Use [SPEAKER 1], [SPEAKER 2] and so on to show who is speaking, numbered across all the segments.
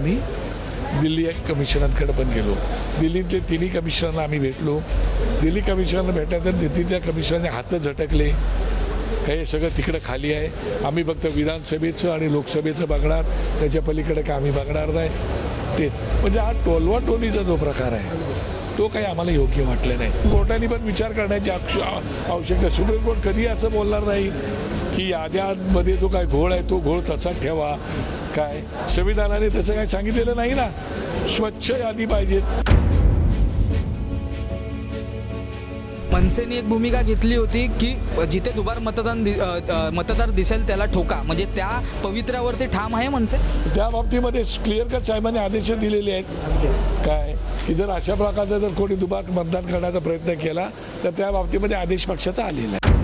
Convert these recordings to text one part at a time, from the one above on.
[SPEAKER 1] आम्ही दिल्ली कमिशनरकडे पण गेलो. दिल्लीतले तिन्ही कमिशनरला आम्ही भेटलो. दिल्ली कमिशनरला भेटल्यानंतर दिल्लीतल्या कमिशनरने हात झटकले. काही सगळं तिकडं खाली आहे. आम्ही फक्त विधानसभेचं आणि लोकसभेचं बघणार. त्याच्या पलीकडे का आम्ही बघणार नाही. ते म्हणजे हा टोलवा टोलीचा जो प्रकार आहे तो काही आम्हाला योग्य वाटलं नाही. कोर्टाने पण विचार करण्याची आवश्यकता सुप्रीम कोर्ट कधी असं बोलणार नाही की याद्यामध्ये जो काय घोळ आहे तो घोळ तसाच ठेवा. काय? संविधानाने तसं काही सांगितलेलं नाही ना? स्वच्छ यादी पाहिजेत
[SPEAKER 2] मनसेने एक भूमिका घेतली होती की जिथे दुबार मतदान दि- मतदार दिसेल त्याला ठोका. म्हणजे त्या पवित्र्यावरती ठाम आहे मनसे?
[SPEAKER 1] त्या बाबतीमध्ये क्लिअर कट साहेबांनी आदेश दिलेले आहेत. काय? की जर अशा प्रकारचा जर कोणी दुबार मतदान करण्याचा प्रयत्न केला तर त्या बाबतीमध्ये आदेश पक्षाचा आलेला आहे.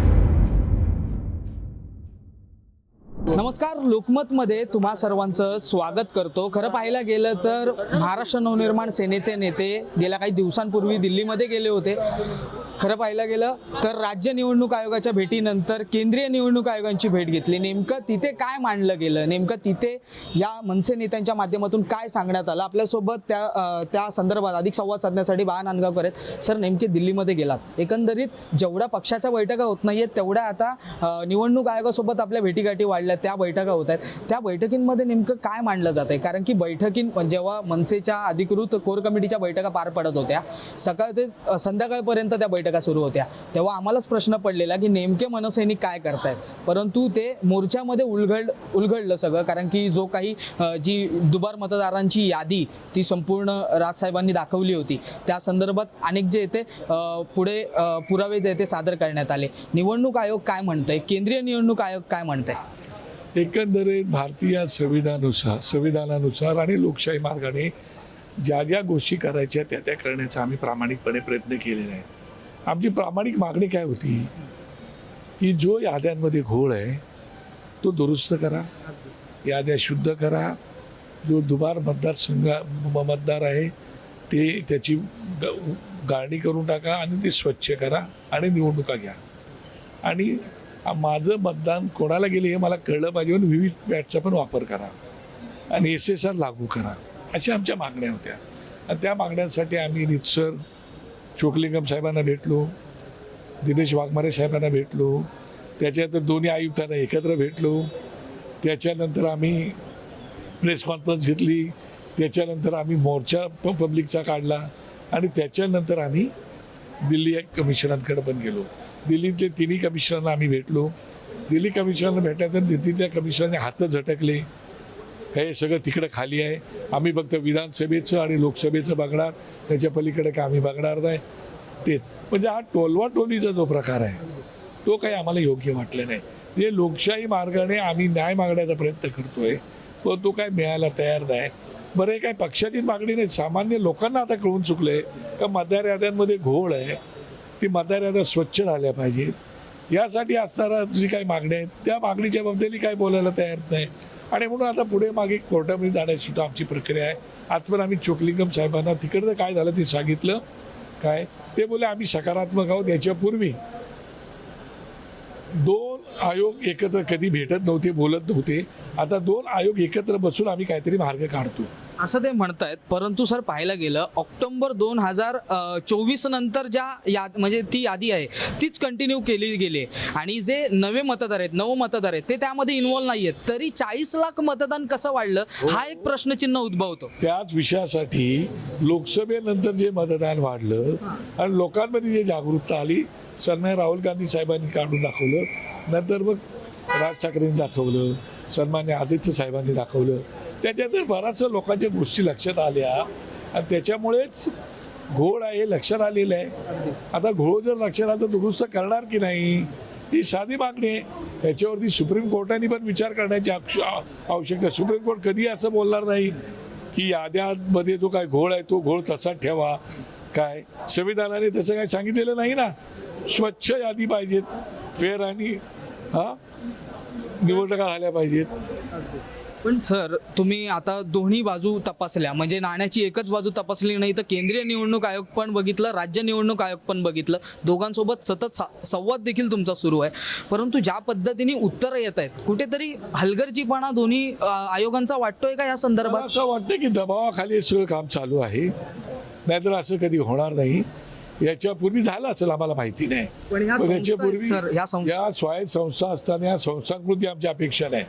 [SPEAKER 2] नमस्कार लोकमतमध्ये तुम्हा सर्वांचं स्वागत करतो. खरं पाहायला गेलं तर महाराष्ट्र नवनिर्माण सेनेचे नेते गेल्या काही दिवसांपूर्वी दिल्लीमध्ये गेले होते. खरं पाहायला गेलं तर राज्य निवडणूक आयोगाच्या भेटीनंतर केंद्रीय निवडणूक आयोगांची भेट घेतली. नेमकं तिथे काय मांडलं गेलं? नेमकं तिथे या मनसे नेत्यांच्या माध्यमातून काय सांगण्यात आलं? आपल्यासोबत त्या त्या संदर्भात अधिक संवाद साधण्यासाठी बाळा नांदगावकर आहेत. सर नेमके दिल्लीमध्ये गेलात. एकंदरीत जेवढ्या पक्षाच्या बैठका होत नाहीयेत तेवढ्या आता निवडणूक आयोगासोबत आपल्या भेटीगाठी वाढल्या त्या बैठका होत आहेत. त्या बैठकींमध्ये नेमकं काय मांडलं जात आहे? कारण की बैठकीं जेव्हा मनसेच्या अधिकृत कोर कमिटीच्या बैठका पार पडत होत्या सकाळ ते संध्याकाळपर्यंत त्या बैठक सुरू होत्या. तेव्हा आम्हालाच प्रश्न पडलेला की नेमके मनसैनिक काय करतायत? परंतु ते मोर्चामध्ये उलगड उलगडलं सगळं. कारण की जो काही जी दुबार मतदारांची यादी ती संपूर्ण राजसाहेबांनी दाखवली होती. त्या संदर्भात अनेक जे येते पुढे पुरावे जे ते सादर करण्यात आले. निवडणूक आयोग काय म्हणतंय? केंद्रीय निवडणूक आयोग काय म्हणतंय?
[SPEAKER 1] एकंदरीत भारतीय संविधानुसार संविधानानुसार आणि लोकशाही मार्गाने ज्या ज्या गोष्टी करायच्या त्या त्या करण्याचा आम्ही प्रामाणिकपणे प्रयत्न केलेला आहे. आमची प्रामाणिक मागणी काय होती? की जो याद्यांमध्ये घोळ आहे तो दुरुस्त करा. याद्या शुद्ध करा. जो दुबार मतदारसंघ मतदार आहे ते त्याची ग- गाळणी करून टाका आणि ते स्वच्छ करा आणि निवडणुका घ्या. आणि माझं मतदान कोणाला गेले हे मला कळलं पाहिजे म्हणून व्ही व्ही पॅटचा पण वापर करा. आणि एस एस आर लागू करा. अशा आमच्या मागण्या होत्या. आणि त्या मागण्यांसाठी आम्ही रितसर चोकलिंगम साहेबांना भेटलो दिनेश वाघमारे साहेबांना भेटलो त्याच्यानंतर दोन्ही आयुक्तांना एकत्र भेटलो त्याच्यानंतर आम्ही प्रेस कॉन्फरन्स घेतली त्याच्यानंतर आम्ही मोर्चा प पब्लिकचा काढला आणि त्याच्यानंतर आम्ही दिल्ली कमिशनरांकडे पण गेलो. दिल्लीतले तिन्ही कमिशनरना आम्ही भेटलो. दिल्ली कमिशनरला भेटल्यानंतर दिल्लीतल्या कमिशनरने हात झटकले. हे सगळं तिकडं खाली आहे. आम्ही फक्त विधानसभेचं आणि लोकसभेचं बघणार. त्याच्या पलीकडे काय आम्ही बघणार नाही. ते म्हणजे हा टोलवा टोलीचा जो प्रकार आहे तो काही आम्हाला योग्य वाटला नाही. म्हणजे लोकशाही मार्गाने आम्ही न्याय मागण्याचा प्रयत्न करतोय पण तो काय मिळायला तयार नाही. बरं हे काय पक्षाची मागणी नाही. सामान्य लोकांना आता कळून चुकलंय का? मतदार याद्यांमध्ये घोळ आहे. ती मतदार याद्या स्वच्छ झाल्या पाहिजेत. यासाठी असणारा जी काही मागण्या आहेत त्या मागणीच्या बाबतीत काही बोलायला तयार नाही. आणि म्हणून आता पुढे मागे कोर्टामध्ये जाण्याची सुद्धा आमची प्रक्रिया आहे. आज पण आम्ही चोकलिंगम साहेबांना तिकडचं काय झालं ते सांगितलं काय? ते बोले आम्ही सकारात्मक आहोत. याच्यापूर्वी दोन आयोग एकत्र कधी भेटत नव्हते बोलत नव्हते. आता दोन आयोग एकत्र बसून आम्ही काहीतरी मार्ग काढतो.
[SPEAKER 2] असं ते म्हणतायत. परंतु सर पाहायला गेलं ऑक्टोबर दोन हजार चोवीस नंतर ज्या याद म्हणजे ती यादी आहे तीच कंटिन्यू केली गेली. आहे. आणि जे नवे मतदार आहेत नव मतदार आहेत ते त्यामध्ये इन्व्हॉल्व नाही आहेत तरी चाळीस लाख मतदान कसं वाढलं? हा एक प्रश्नचिन्ह उद्भवतो.
[SPEAKER 1] त्याच विषयासाठी लोकसभेनंतर जे मतदान वाढलं आणि लोकांमध्ये जे जागरूकता आली सन्मान्य राहुल गांधी साहेबांनी काढून दाखवलं नंतर मग राज ठाकरेंनी दाखवलं सन्मान्य आदित्य साहेबांनी दाखवलं त्याच्यात बऱ्याचशा लोकांच्या गोष्टी लक्षात आल्या आणि त्याच्यामुळेच घोळ आहे हे लक्षात आलेलं आहे. आता घोळ जर लक्षात आला तर दुरुस्त करणार की नाही? ही साधी मागणी आहे. त्याच्यावरती सुप्रीम कोर्टाने पण विचार करण्याची आवश्यकता आहे. सुप्रीम कोर्ट कधी असं बोलणार नाही की याद्यामध्ये जो काय घोळ आहे तो घोळ तसाच ठेवा. काय? संविधानाने तसं काही सांगितलेलं नाही ना? स्वच्छ यादी पाहिजेत. फेअर आणि हा? निवडणुका झाल्या पाहिजेत.
[SPEAKER 2] पण सर तुम्ही आता दोन्ही बाजू तपासल्या. म्हणजे नाण्याची एकच बाजू तपासली नाही तर केंद्रीय निवडणूक आयोग पण बघितलं राज्य निवडणूक आयोग पण बघितलं. दोघांसोबत सतत संवाद देखील तुमचा सुरू आहे. परंतु ज्या पद्धतीने उत्तरं येत आहेत कुठेतरी हलगर्जीपणा दोन्ही आयोगांचा वाटतोय का या संदर्भात?
[SPEAKER 1] असं वाटतं की दबावाखाली सगळं काम चालू आहे. नाहीतर असं कधी होणार नाही. याच्यापूर्वी झालं असेल आम्हाला माहिती नाही.
[SPEAKER 2] पण
[SPEAKER 1] याच्यापूर्वी या स्वायत्त संस्था असताना या संस्थांकृती आमची अपेक्षा नाही.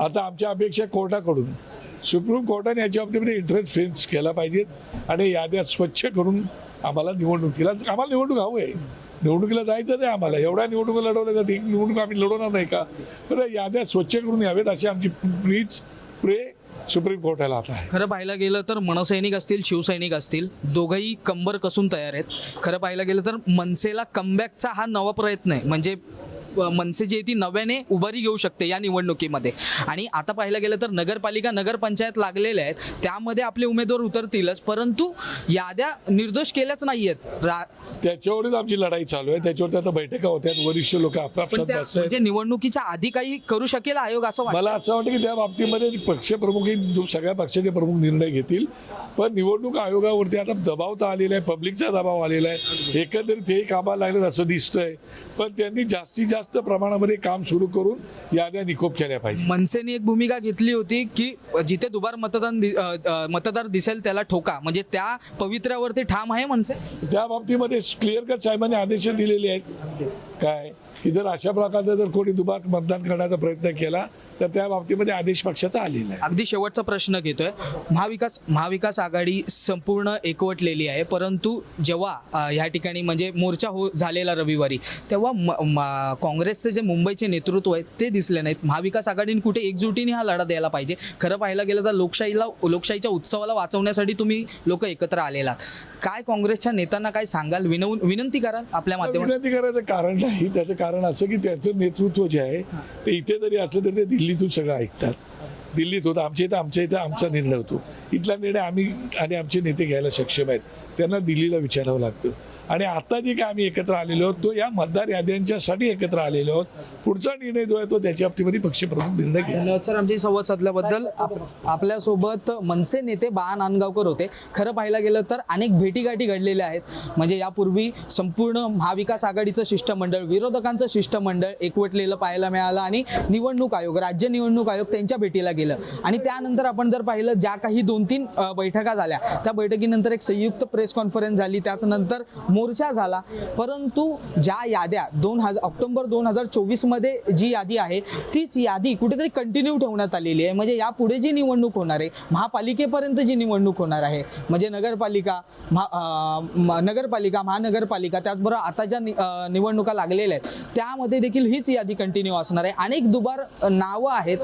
[SPEAKER 1] आता आमच्या अपेक्षा कोर्टाकडून. सुप्रीम कोर्टाने याच्या बाबतीमध्ये इंटरेस्ट फेन्स केला पाहिजेत आणि याद्या स्वच्छ करून आम्हाला निवडणुकीला आम्हाला निवडणूक हवं आहे. निवडणुकीला जायचं नाही आम्हाला. एवढ्या निवडणुका लढवल्या जाते एक निवडणूक आम्ही लढवणार नाही का? तर याद्या स्वच्छ करून यावेत अशी आमची प्लीज प्रे सुप्रीम कोर्टाला आता आहे.
[SPEAKER 2] खरं पाहायला गेलं तर मनसैनिक असतील शिवसैनिक असतील दोघंही कंबर कसून तयार आहेत. खरं पाहायला गेलं तर मनसेला कमबॅकचा हा नवा प्रयत्न आहे. म्हणजे मनसे जी आहे ती नव्याने उभारी घेऊ शकते या निवडणुकीमध्ये. आणि आता पाहायला गेलं तर नगरपालिका नगरपंचायत लागलेल्या आहेत. त्यामध्ये आपले उमेदवार उतरतीलच. परंतु याद्या निर्दोष केल्याच नाही आहेत
[SPEAKER 1] त्याच्यावरच आमची लढाई चालू आहे. त्याच्यावरती आता बैठका होत्या वरिष्ठ लोक
[SPEAKER 2] म्हणजे निवडणुकीच्या आधी काही करू शकेल आयोग असं
[SPEAKER 1] मला असं वाटतं की त्या बाबतीमध्ये पक्षप्रमुखही दु- सगळ्या पक्षाचे प्रमुख निर्णय घेतील. पण निवडणूक आयोगावरती आता दबाव तर आलेला आहे. पब्लिकचा दबाव आलेला आहे. एकंदरीत हे कामाला लागलं असं दिसतंय. पण त्यांनी जास्तीत जास्त प्रमाणामध्ये काम सुरू करून याद्या निकोप केल्या पाहिजे.
[SPEAKER 2] मनसेने एक भूमिका घेतली होती की जिथे दुबार मतदान दि- मतदार दिसेल त्याला ठोका. म्हणजे त्या पवित्र्यावरती ठाम आहे मनसे?
[SPEAKER 1] त्या बाबतीमध्ये क्लिअर कट साहेबांनी आदेश दिलेले आहेत. काय? की जर अशा प्रकारचा जर कोणी दुबार मतदान करण्याचा प्रयत्न केला तर त्या बाबतीमध्ये आदेश पक्षाचा आलेला आहे.
[SPEAKER 2] अगदी शेवटचा प्रश्न घेतोय. महाविकास महाविकास आघाडी संपूर्ण एकवटलेली आहे परंतु जेव्हा ह्या ठिकाणी म्हणजे मोर्चा हो झालेला रविवारी तेव्हा काँग्रेसचे जे मुंबईचे नेतृत्व आहे ते दिसले नाहीत. महाविकास आघाडीने कुठे एकजुटीने हा लढा द्यायला पाहिजे? खरं पाहायला गेलं तर लोकशाहीला लोकशाहीच्या उत्सवाला वाचवण्यासाठी तुम्ही लोक एकत्र आलेलात काय काँग्रेसच्या नेत्यांना काय सांगाल? विनवून विनंती कराल आपल्या माध्यमातून?
[SPEAKER 1] विनंती करायचं कारण नाही. त्याचं कारण असं की त्याचं नेतृत्व जे आहे ते इथे जरी असलं तरी ते दिल्लीतून सगळं ऐकतात दिल्लीत होतं आमच्या इथं आमच्या इथं आमचा निर्णय होतो. इथला निर्णय आम्ही आणि आमचे नेते घ्यायला सक्षम आहेत. त्यांना दिल्लीला विचारावं लागतं. आणि आता जे काय आम्ही एकत्र आलेलो आहोत तो या मतदार याद्यांच्यासाठी एकत्र आलेलो आहोत. पुढचा निर्णय जो आहे तो त्याच्या बाबतीमध्ये पक्षप्रमुख निर्णय घेईल.
[SPEAKER 2] सर आमची संवाद साधल्याबद्दल. आपल्यासोबत मनसे नेते बा नांदगावकर होते. खरं पाहायला गेलं तर अनेक भेटीगाठी घडलेल्या आहेत. म्हणजे यापूर्वी संपूर्ण महाविकास आघाडीचं शिष्टमंडळ विरोधकांचं शिष्टमंडळ एकवटलेलं पाहायला मिळालं आणि निवडणूक आयोग राज्य निवडणूक आयोग त्यांच्या भेटीला गेलं. आणि त्यानंतर आपण जर पाहिलं ज्या काही दोन तीन बैठका झाल्या त्या बैठकीनंतर एक संयुक्त प्रेस कॉन्फरन्स झाली त्याच्यानंतर मोर्चा झाला. परंतु ज्या याद्या दोन हजार ऑक्टोबर दोन हजार चोवीसमध्ये जी यादी आहे तीच यादी कुठेतरी कंटिन्यू ठेवण्यात आलेली आहे. म्हणजे यापुढे जी निवडणूक होणार आहे महापालिकेपर्यंत जी निवडणूक होणार आहे म्हणजे नगरपालिका महा नगरपालिका महानगरपालिका त्याचबरोबर आता ज्या निवडणुका लागलेल्या आहेत त्यामध्ये देखील हीच यादी कंटिन्यू असणार आहे. अनेक दुबार नावं आहेत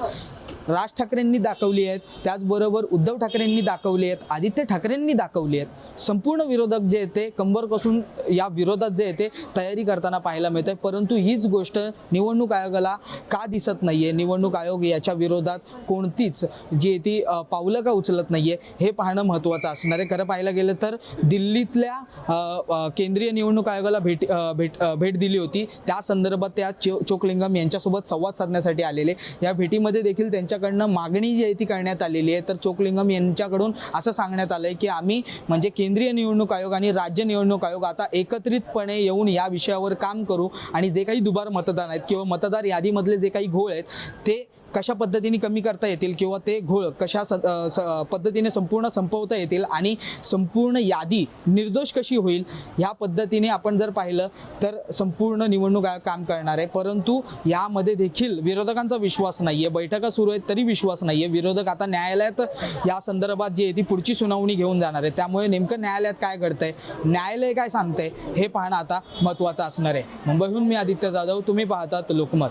[SPEAKER 2] राज ठाकरेंनी दाखवली आहेत त्याचबरोबर उद्धव ठाकरेंनी दाखवली आहेत आदित्य ठाकरेंनी दाखवली आहेत. संपूर्ण विरोधक जे येते कंबर कसून या विरोधात जे येते तयारी करताना पाहायला मिळते आहे परंतु हीच गोष्ट निवडणूक आयोगाला का दिसत नाही आहे निवडणूक आयोग याच्या विरोधात कोणतीच जी आहे ती पावलं का उचलत नाही आहे हे पाहणं महत्त्वाचं असणार आहे. खरं पाहायला गेलं तर दिल्लीतल्या केंद्रीय निवडणूक आयोगाला भेट भेट भेट दिली होती. त्या संदर्भात त्या चो चोकलिंगम यांच्यासोबत संवाद साधण्यासाठी आलेले. या भेटीमध्ये देखील त्यांच्या यांच्याकडनं मागणी जी आहे ती करण्यात आलेली आहे. तर चोकलिंगम यांच्याकडून असं सांगण्यात आलंय की आम्ही म्हणजे केंद्रीय निवडणूक आयोग आणि राज्य निवडणूक आयोग आता एकत्रितपणे येऊन या विषयावर काम करू आणि जे काही दुबार मतदान आहेत किंवा मतदार यादीमधले जे काही घोळ आहेत ते कशा पद्धतीने कमी करता येतील किंवा ते घोळ कशा स- स- पद्धतीने संपूर्ण संपवता येतील आणि संपूर्ण यादी निर्दोष कशी होईल ह्या पद्धतीने आपण जर पाहिलं तर संपूर्ण निवडणूक आयोग काम करणार आहे. परंतु यामध्ये देखील विरोधकांचा विश्वास नाही आहे बैठका सुरू आहेत तरी विश्वास नाही आहे विरोधक आता न्यायालयात या संदर्भात जी आहे ती पुढची सुनावणी घेऊन जाणार आहे त्यामुळे नेमकं न्यायालयात काय घडतंय न्यायालय काय सांगतंय हे पाहणं आता महत्त्वाचं असणार आहे. मुंबईहून मी आदित्य जाधव तुम्ही पाहतात लोकमत.